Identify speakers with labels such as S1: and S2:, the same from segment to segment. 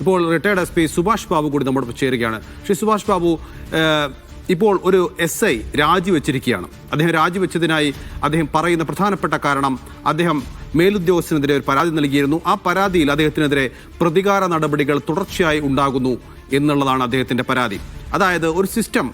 S1: ഇപ്പോൾ retired S P Subhash Babu കൂടി നമ്മോടൊപ്പം ചേരുകയാണ്. ശ്രീ സുഭാഷ് ബാബു ഇപ്പോൾ ഒരു എസ് ഐ രാജിവെച്ചിരിക്കുകയാണ്. അദ്ദേഹം രാജിവെച്ചതിനായി അദ്ദേഹം പറയുന്ന പ്രധാനപ്പെട്ട കാരണം അദ്ദേഹം മേലുദ്യോഗസ്ഥനെതിരെ ഒരു പരാതി നൽകിയിരുന്നു. ആ പരാതിയിൽ അദ്ദേഹത്തിനെതിരെ പ്രതികാര നടപടികൾ തുടർച്ചയായി ഉണ്ടാകുന്നു എന്നുള്ളതാണ് അദ്ദേഹത്തിന്റെ പരാതി. അതായത് ഒരു സിസ്റ്റം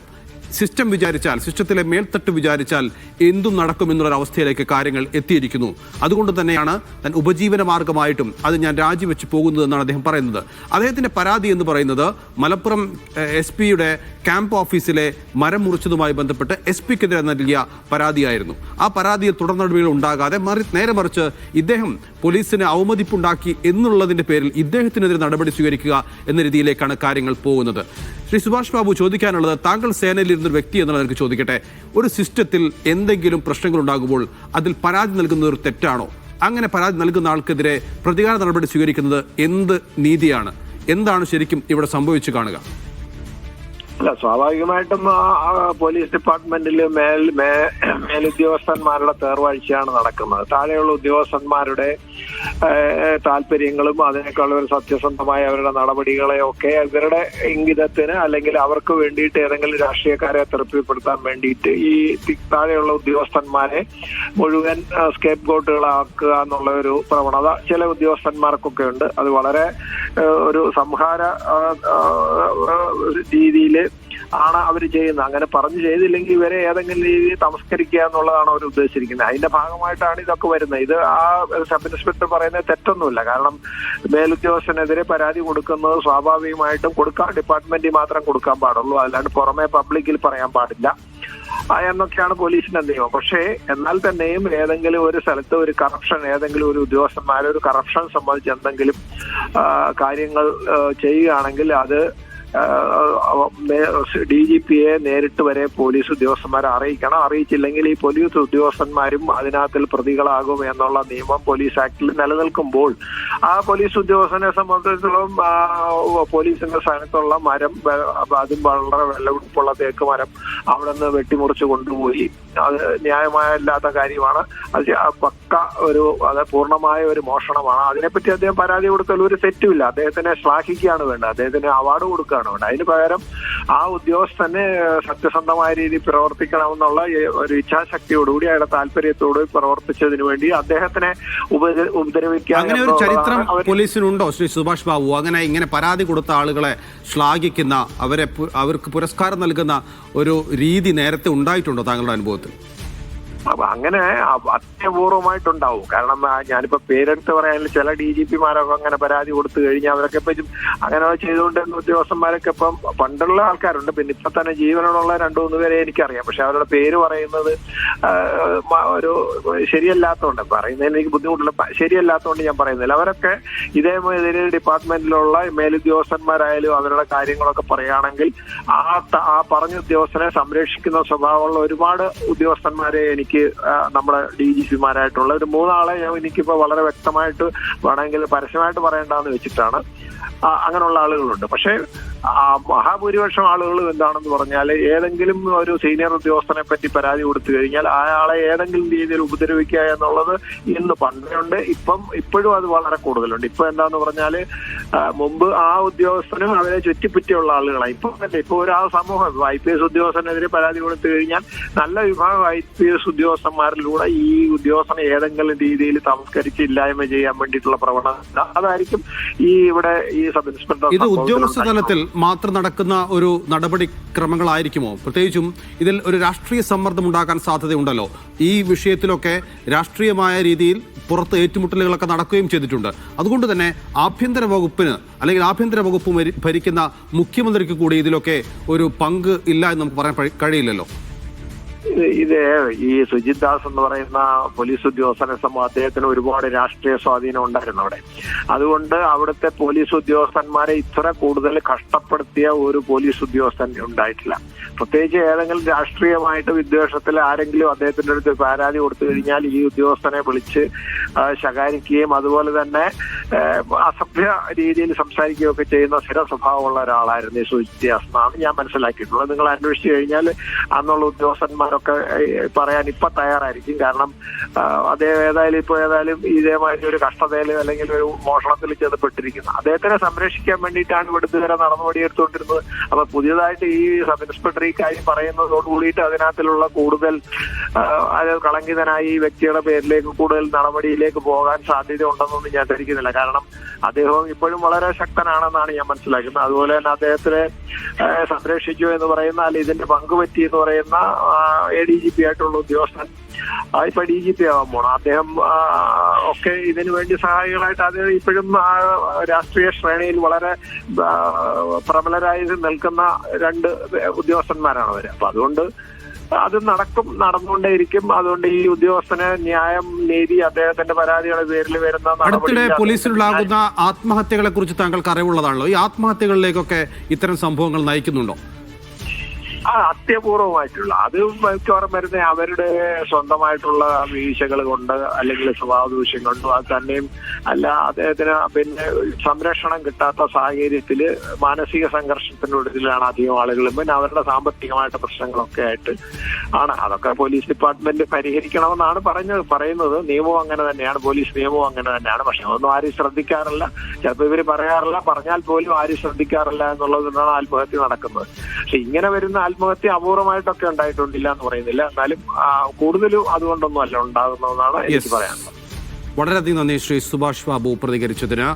S1: സിസ്റ്റം വിചാരിച്ചാൽ സിസ്റ്റത്തിലെ മേൽത്തട്ട് വിചാരിച്ചാൽ എന്തും നടക്കുമെന്നുള്ള അവസ്ഥയിലേക്ക് കാര്യങ്ങൾ എത്തിയിരിക്കുന്നു. അതുകൊണ്ട് തന്നെയാണ് താൻ ഉപജീവന മാർഗമായിട്ടും അത് ഞാൻ രാജിവെച്ച് പോകുന്നതെന്നാണ് അദ്ദേഹം പറയുന്നത്. അദ്ദേഹത്തിന്റെ പരാതി എന്ന് പറയുന്നത് മലപ്പുറം എസ് പിയുടെ ക്യാമ്പ് ഓഫീസിലെ മരം മുറിച്ചതുമായി ബന്ധപ്പെട്ട് എസ് പിക്കെതിരെ നൽകിയ പരാതിയായിരുന്നു. ആ പരാതിയിൽ തുടർ നടപടികൾ ഉണ്ടാകാതെ മറി നേരെ മറിച്ച് ഇദ്ദേഹം പോലീസിന് അവമതിപ്പുണ്ടാക്കി എന്നുള്ളതിന്റെ പേരിൽ ഇദ്ദേഹത്തിനെതിരെ നടപടി സ്വീകരിക്കുക എന്ന രീതിയിലേക്കാണ് കാര്യങ്ങൾ പോകുന്നത്. ശ്രീ സുഭാഷ് ബാബു ചോദിക്കാനുള്ളത് താങ്കൾ സേനയിൽ ഇരുന്നൊരു വ്യക്തി എന്നുള്ള എനിക്ക് ചോദിക്കട്ടെ. ഒരു സിസ്റ്റത്തിൽ എന്തെങ്കിലും പ്രശ്നങ്ങൾ ഉണ്ടാകുമ്പോൾ അതിൽ പരാതി നൽകുന്നത് ഒരു തെറ്റാണോ? അങ്ങനെ പരാതി നൽകുന്ന ആൾക്കെതിരെ പ്രതികാര നടപടി സ്വീകരിക്കുന്നത് എന്ത് നീതിയാണ്? എന്താണ് ശരിക്കും ഇവിടെ സംഭവിച്ചു കാണുക?
S2: അല്ല സ്വാഭാവികമായിട്ടും ആ പോലീസ് ഡിപ്പാർട്ട്മെന്റിൽ മേൽ മേലുദ്യോഗസ്ഥന്മാരുടെ തേർവാഴ്ചയാണ് നടക്കുന്നത്. താഴെയുള്ള ഉദ്യോഗസ്ഥന്മാരുടെ താല്പര്യങ്ങളും അതിനേക്കാൾ ഒരു സത്യസന്ധമായ അവരുടെ നടപടികളെ ഒക്കെ ഇവരുടെ ഇംഗിതത്തിന് അല്ലെങ്കിൽ അവർക്ക് വേണ്ടിയിട്ട് ഏതെങ്കിലും രാഷ്ട്രീയക്കാരെ തൃപ്തിപ്പെടുത്താൻ വേണ്ടിയിട്ട് ഈ താഴെയുള്ള ഉദ്യോഗസ്ഥന്മാരെ മുഴുവൻ സ്കേപ്പ് ഗോട്ടുകളാക്കുക എന്നുള്ള ഒരു പ്രവണത ചില ഉദ്യോഗസ്ഥന്മാർക്കൊക്കെ ഉണ്ട് അത് വളരെ ഒരു സംഹാര രീതിയിൽ ആണ് അവർ ചെയ്യുന്നത്. അങ്ങനെ പറഞ്ഞു ചെയ്തില്ലെങ്കിൽ ഇവരെ ഏതെങ്കിലും രീതിയിൽ തമസ്കരിക്കുക എന്നുള്ളതാണ് അവർ ഉദ്ദേശിച്ചിരിക്കുന്നത്. അതിന്റെ ഭാഗമായിട്ടാണ് ഇതൊക്കെ വരുന്നത്. ഇത് ആ സബ് ഇൻസ്പെക്ടർ പറയുന്നത് തെറ്റൊന്നുമില്ല. കാരണം മേലുദ്യോഗസ്ഥനെതിരെ പരാതി കൊടുക്കുന്നത് സ്വാഭാവികമായിട്ടും കൊടുക്കാൻ ഡിപ്പാർട്ട്മെന്റിൽ മാത്രം കൊടുക്കാൻ പാടുള്ളൂ. അല്ലാണ്ട് പുറമെ പബ്ലിക്കിൽ പറയാൻ പാടില്ല. എന്നൊക്കെയാണ് പോലീസിന്റെ നിയമം. പക്ഷേ എന്നാൽ തന്നെയും ഏതെങ്കിലും ഒരു സ്ഥലത്ത് ഒരു കറപ്ഷൻ ഏതെങ്കിലും ഒരു ഉദ്യോഗസ്ഥന്മാരെ ഒരു കറപ്ഷൻ സംബന്ധിച്ച് എന്തെങ്കിലും കാര്യങ്ങൾ ചെയ്യുകയാണെങ്കിൽ അത് ഡി ജി പിയെ നേരിട്ട് വരെ പോലീസ് ഉദ്യോഗസ്ഥന്മാരെ അറിയിക്കണം. അറിയിച്ചില്ലെങ്കിൽ ഈ പോലീസ് ഉദ്യോഗസ്ഥന്മാരും അതിനകത്തിൽ പ്രതികളാകും എന്നുള്ള നിയമം പോലീസ് ആക്ടിൽ നിലനിൽക്കുമ്പോൾ ആ പോലീസ് ഉദ്യോഗസ്ഥനെ സംബന്ധിച്ചിടത്തോളം പോലീസിന്റെ സ്ഥാനത്തുള്ള മരം അതും വളരെ വെള്ളപിടിപ്പുള്ള തേക്ക് മരം അവിടെ നിന്ന് വെട്ടിമുറിച്ച് കൊണ്ടുപോയി. അത് ന്യായമായല്ലാത്ത കാര്യമാണ്. അത് പക്ക ഒരു അത് പൂർണമായ ഒരു മോഷണമാണ്. അതിനെപ്പറ്റി അദ്ദേഹം പരാതി കൊടുത്താൽ ഒരു തെറ്റുമില്ല. അദ്ദേഹത്തിനെ ശ്ലാഘിക്കുകയാണ് വേണ്ടത്. അദ്ദേഹത്തിന് അവാർഡ് കൊടുക്കുകയാണ് വേണ്ടത് അതിന് പകരം ആ ഉദ്യോഗസ്ഥന് സത്യസന്ധമായ രീതിയിൽ പ്രവർത്തിക്കണമെന്നുള്ള ഒരു ഇച്ഛാശക്തിയോടുകൂടി അയാളുടെ താല്പര്യത്തോട് പ്രവർത്തിച്ചതിന് വേണ്ടി അദ്ദേഹത്തിനെ ഉപദ്രവിക്കാൻ
S1: അങ്ങനെ ഒരു ചരിത്രം പോലീസിനുണ്ടോ? ശ്രീ സുഭാഷ് ബാബു അങ്ങനെ ഇങ്ങനെ പരാതി കൊടുത്ത ആളുകളെ ശ്ലാഘിക്കുന്ന അവരെ അവർക്ക് പുരസ്കാരം നൽകുന്ന ഒരു രീതി നേരത്തെ ഉണ്ടായിട്ടുണ്ടോ താങ്കളുടെ അനുഭവത്തിൽ?
S2: അപ്പൊ അങ്ങനെ അത്യപൂർവമായിട്ടുണ്ടാവും. കാരണം ഞാനിപ്പോ പേരെടുത്ത് പറയാൻ ചില ഡി ജി പിമാരൊക്കെ അങ്ങനെ പരാതി കൊടുത്തു കഴിഞ്ഞാൽ അവരൊക്കെ ഇപ്പൊ അങ്ങനെ ചെയ്തുകൊണ്ടിരുന്ന ഉദ്യോഗസ്ഥന്മാരൊക്കെ ഇപ്പം പണ്ടുള്ള ആൾക്കാരുണ്ട്. പിന്നെ ഇപ്പൊ തന്നെ ജീവനോടുള്ള രണ്ടു മൂന്ന് പേരെ എനിക്കറിയാം. പക്ഷെ അവരുടെ പേര് പറയുന്നത് ഒരു ശരിയല്ലാത്തതുകൊണ്ട് പറയുന്നതിന് എനിക്ക് ബുദ്ധിമുട്ടില്ല. ശരിയല്ലാത്തതുകൊണ്ട് ഞാൻ പറയുന്നില്ല. അവരൊക്കെ ഇതേമാതിരി ഡിപ്പാർട്ട്മെന്റിലുള്ള മേലുദ്യോഗസ്ഥന്മാരായാലും അവരുടെ കാര്യങ്ങളൊക്കെ പറയുകയാണെങ്കിൽ ആ ആ പറഞ്ഞ ഉദ്യോഗസ്ഥനെ സംരക്ഷിക്കുന്ന സ്വഭാവമുള്ള ഒരുപാട് ഉദ്യോഗസ്ഥന്മാരെ എനിക്ക് നമ്മുടെ ഡി ജി പിമാരായിട്ടുള്ള ഒരു മൂന്നാളെ ഞാൻ എനിക്കിപ്പോ വളരെ വ്യക്തമായിട്ട് വേണമെങ്കിൽ പരസ്യമായിട്ട് പറയേണ്ടെന്ന് വെച്ചിട്ടാണ് അങ്ങനെയുള്ള ആളുകളുണ്ട്. പക്ഷേ മഹാഭൂരിപക്ഷം ആളുകളും എന്താണെന്ന് പറഞ്ഞാൽ ഏതെങ്കിലും ഒരു സീനിയർ ഉദ്യോഗസ്ഥനെ പറ്റി പരാതി കൊടുത്തു കഴിഞ്ഞാൽ അയാളെ ഏതെങ്കിലും രീതിയിൽ ഉപദ്രവിക്കുക എന്നുള്ളത് ഇന്ന് പണ്ടുണ്ട്. ഇപ്പം ഇപ്പോഴും അത് വളരെ കൂടുതലുണ്ട്. ഇപ്പൊ എന്താന്ന് പറഞ്ഞാൽ ആ, മുമ്പ് ആ ഉദ്യോഗസ്ഥനും അവരെ ചുറ്റിപ്പറ്റിയുള്ള ആളുകളാണ്. ഇപ്പൊ തന്നെ ഇപ്പൊ ഒരു ആ സമൂഹം ഐ പി എസ് ഉദ്യോഗസ്ഥനെതിരെ പരാതി കൊടുത്തു കഴിഞ്ഞാൽ നല്ല വിഭാഗം ഐ പി എസ് ഉദ്യോഗസ്ഥന്മാരിലൂടെ ഈ ഉദ്യോഗസ്ഥനെ ഏതെങ്കിലും രീതിയിൽ തമസ്കരിച്ച് ഇല്ലായ്മ ചെയ്യാൻ വേണ്ടിയിട്ടുള്ള പ്രവണത. അതായിരിക്കും ഈ ഇവിടെ ഈ സബ് ഇൻസ്പെക്ടർ
S1: ഇത് ഉദ്യോഗസ്ഥ തലത്തിൽ മാത്രം നടക്കുന്ന ഒരു നടപടിക്രമങ്ങളായിരിക്കുമോ? പ്രത്യേകിച്ചും ഇതിൽ ഒരു രാഷ്ട്രീയ സമ്മർദ്ദം ഉണ്ടാക്കാൻ സാധ്യതയുണ്ടല്ലോ. ഈ വിഷയത്തിലൊക്കെ രാഷ്ട്രീയമായ രീതിയിൽ പുറത്ത് ഏറ്റുമുട്ടലുകളൊക്കെ നടക്കുകയും ചെയ്തിട്ടുണ്ട്. അതുകൊണ്ട് തന്നെ ആഭ്യന്തര വകുപ്പിന് അല്ലെങ്കിൽ ആഭ്യന്തര വകുപ്പ് ഭരി- ഭരിക്കുന്ന മുഖ്യമന്ത്രിക്ക് കൂടി ഇതിലൊക്കെ ഒരു പങ്ക് ഇല്ല എന്ന് നമുക്ക് പറയാൻ കഴിയില്ലല്ലോ.
S2: ഇത് ഈ സുജിത് ദാസ് എന്ന് പറയുന്ന പോലീസ് ഉദ്യോഗസ്ഥനെ സംബന്ധിച്ച് അദ്ദേഹത്തിന് ഒരുപാട് രാഷ്ട്രീയ സ്വാധീനം ഉണ്ടായിരുന്നു അവിടെ. അതുകൊണ്ട് അവിടുത്തെ പോലീസ് ഉദ്യോഗസ്ഥന്മാരെ ഇത്ര കൂടുതൽ കഷ്ടപ്പെടുത്തിയ ഒരു പോലീസ് ഉദ്യോഗസ്ഥൻ ഉണ്ടായിട്ടില്ല. പ്രത്യേകിച്ച് ഏതെങ്കിലും രാഷ്ട്രീയമായിട്ട് വിദ്വേഷത്തിൽ ആരെങ്കിലും അദ്ദേഹത്തിന്റെ അടുത്ത് പരാതി കൊടുത്തു കഴിഞ്ഞാൽ ഈ ഉദ്യോഗസ്ഥനെ വിളിച്ച് ശകാരിക്കുകയും അതുപോലെ തന്നെ അസഭ്യ രീതിയിൽ സംസാരിക്കുകയും ഒക്കെ ചെയ്യുന്ന സ്ഥിര സ്വഭാവമുള്ള ഒരാളായിരുന്നു ഈ സുജിത് ദാസ് എന്നാണ് ഞാൻ മനസ്സിലാക്കിയിട്ടുള്ളത്. നിങ്ങൾ അന്വേഷിച്ചു കഴിഞ്ഞാൽ അന്നുള്ള ഉദ്യോഗസ്ഥന്മാരൊക്കെ ഏഹ്, പറയാൻ ഇപ്പൊ തയ്യാറായിരിക്കും. കാരണം അതേ ഏതായാലും ഇപ്പൊ ഏതായാലും ഇതേമാതിരി ഒരു കഷ്ടതയിൽ അല്ലെങ്കിൽ ഒരു മോഷണത്തിൽ ചെന്നപ്പെട്ടിരിക്കുന്നു. അദ്ദേഹത്തിനെ സംരക്ഷിക്കാൻ വേണ്ടിയിട്ടാണ് ഇവിടുത്തെ വരെ നടപടിയെടുത്തുകൊണ്ടിരുന്നത്. അപ്പൊ പുതിയതായിട്ട് ഈ സബ് ഇൻസ്പെക്ടർ ഈ കാര്യം പറയുന്നതോട് കൂടിയിട്ട് അതിനകത്തിലുള്ള കൂടുതൽ അത് കളങ്കിതനായി ഈ വ്യക്തിയുടെ പേരിലേക്ക് കൂടുതൽ നടപടിയിലേക്ക് പോകാൻ സാധ്യത ഉണ്ടെന്നൊന്നും ഞാൻ ധരിക്കുന്നില്ല. കാരണം അദ്ദേഹം ഇപ്പോഴും വളരെ ശക്തനാണെന്നാണ് ഞാൻ മനസ്സിലാക്കുന്നത്. അതുപോലെ തന്നെ അദ്ദേഹത്തിനെ സംരക്ഷിച്ചു എന്ന് പറയുന്ന അല്ലെങ്കിൽ ഇതിന്റെ പങ്ക് പങ്കുപറ്റി എന്ന് പറയുന്ന എ ഡി ജി പി ആയിട്ടുള്ള ഉദ്യോഗസ്ഥൻ ഇപ്പൊ ഡി ജി പി ആവാൻ പോണം. അദ്ദേഹം ഒക്കെ ഇതിനു വേണ്ടി സഹായികളായിട്ട് അത് ഇപ്പോഴും ആ, രാഷ്ട്രീയ ശ്രേണിയിൽ വളരെ പ്രബലരായി നിൽക്കുന്ന രണ്ട് ഉദ്യോഗസ്ഥന്മാരാണ് അവർ. അപ്പൊ അതുകൊണ്ട് അത് നടക്കും നടന്നുകൊണ്ടേയിരിക്കും. അതുകൊണ്ട് ഈ ഉദ്യോഗസ്ഥന് ന്യായം നീതി അദ്ദേഹത്തിന്റെ പരാതികളുടെ പേരിൽ വരുന്ന
S1: അടുത്തിടെ
S2: നടപടി
S1: പോലീസിലുണ്ടാകുന്ന ആത്മഹത്യകളെ കുറിച്ച് താങ്കൾക്ക് അറിവുള്ളതാണല്ലോ. ഈ ആത്മഹത്യകളിലേക്കൊക്കെ ഇത്തരം സംഭവങ്ങൾ നയിക്കുന്നുണ്ടോ?
S2: ആ അത്യപൂർവമായിട്ടുള്ള അത് മിക്കവാറും വരുന്ന അവരുടെ സ്വന്തമായിട്ടുള്ള വീഴ്ചകൾ കൊണ്ട് അല്ലെങ്കിൽ സ്വഭാവ ദൂഷ്യം കൊണ്ടോ അത് തന്നെയും അല്ല അദ്ദേഹത്തിന് പിന്നെ സംരക്ഷണം കിട്ടാത്ത സാഹചര്യത്തിൽ മാനസിക സംഘർഷത്തിന്റെ ഒടുവിലാണ് അധികം ആളുകളും പിന്നെ അവരുടെ സാമ്പത്തികമായിട്ട് പ്രശ്നങ്ങളൊക്കെ ആയിട്ട് ആണ്. അതൊക്കെ പോലീസ് ഡിപ്പാർട്ട്മെന്റ് പരിഹരിക്കണമെന്നാണ് പറഞ്ഞത് പറയുന്നത്. നിയമവും അങ്ങനെ തന്നെയാണ്. പോലീസ് നിയമവും അങ്ങനെ തന്നെയാണ്. പക്ഷെ അതൊന്നും ആരും ശ്രദ്ധിക്കാറില്ല. ചിലപ്പോൾ ഇവർ പറയാറില്ല. പറഞ്ഞാൽ പോലും ആരും ശ്രദ്ധിക്കാറില്ല എന്നുള്ളതിനാണ് ആത്മഹത്യ നടക്കുന്നത്. പക്ഷെ ഇങ്ങനെ വരുന്ന ആത്മഹത്യ അപൂർവമായിട്ടൊക്കെ ഉണ്ടായിട്ടുണ്ടില്ല എന്ന് പറയുന്നില്ല. എന്നാലും കൂടുതലും അതുകൊണ്ടൊന്നും അല്ല ഉണ്ടാകുന്നതെന്നാണ് എനിക്ക്. പറയാനുള്ളത്.
S1: വളരെയധികം നന്ദി ശ്രീ സുഭാഷ് ബാബു പ്രതികരിച്ചതിന്.